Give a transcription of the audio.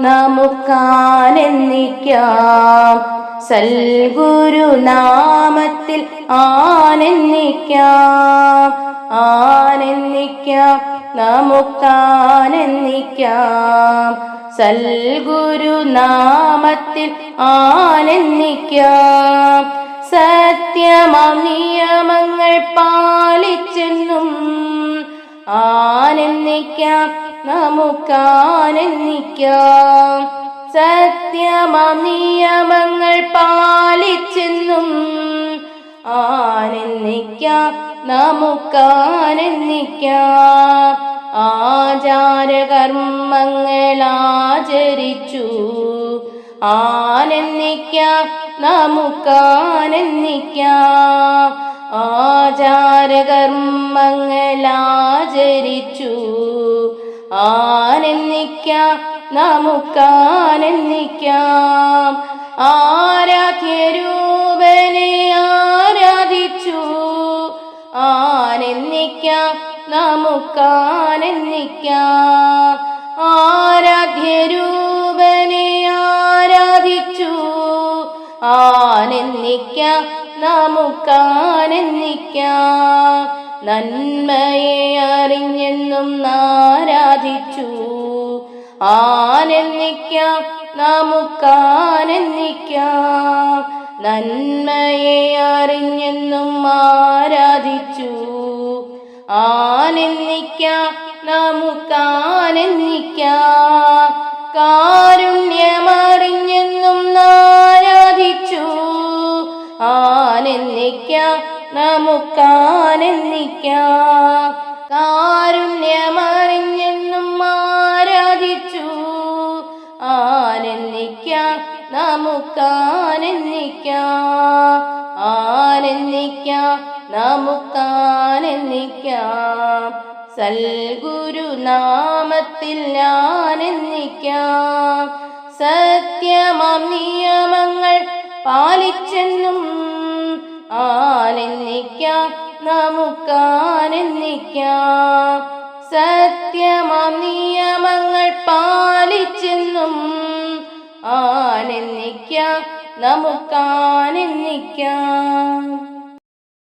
നമുക്കാനെന്നിക്കാം സൽഗുരുനാമത്തിൽ ആനന്ദിക്കാം ആനന്ദിക്കാം നമുക്കാനന്ദിക്കാം. സൽഗുരുനാമത്തിൽ ആനന്ദിക്കാം സത്യമനിയമങ്ങൾ പാലിച്ചെന്നും ആനന്ദിക്കാം നമുക്കാനന്ദിക്കാം. സത്യമാം നിയമങ്ങൾ പാലിച്ചെന്നും ആനന്ദിക്കാം നമുക്കാനന്ദിക്കാം. ആചാരകർമ്മങ്ങൾ ആചരിച്ചു ആനന്ദിക്കാം നമുക്കാനന്ദിക്കാം. ആചാരകർമ്മങ്ങൾ ആചരിച്ചു ആനന്ദിക്കാം നമുക്കാനന്ദിക്കാം. ആരാധ്യരൂപനെ ആരാധിച്ചു? ആനന്ദിക്കാം നമുക്കാനന്ദിക്കാം. ആരാധ്യരൂപനെ ആരാധിച്ചു? ആനന്ദിക്കാം നമുക്കാനന്ദിക്കാം. നന്മയെ അറിഞ്ഞെന്നും നാരാധിച്ചു ആനന്ദിക്കാം നമുക്കാനന്ദിക്കാം. നന്മയെ അറിഞ്ഞെന്നും ആരാധിച്ചു. ആനന്ദിക്കാം നമുക്കാനന്ദിക്കാം. കാരുണ്യമറിഞ്ഞെന്നും നാരാധിച്ചു ആനന്ദിക്കാം നമുക്കാനന്ദിക്കാം കാരുണ്യമറിഞ്ഞെന്നും ആരാധിച്ചു. ആനന്ദിക്കാം നമുക്കാനന്ദിക്കാം ആനന്ദിക്കാം നമുക്കാനന്ദിക്കാം സൽഗുരുനാമത്തിൽ ആനന്ദിക്കാം സത്യമം നിയമങ്ങൾ പാലിച്ചെന്നും ആനന്ദിക്കാം നമുക്കാനന്ദിക്കാം. സത്യമാം നിയമങ്ങൾ പാലിച്ചെന്നും ആനന്ദിക്കാം നമുക്കാനന്ദിക്കാം.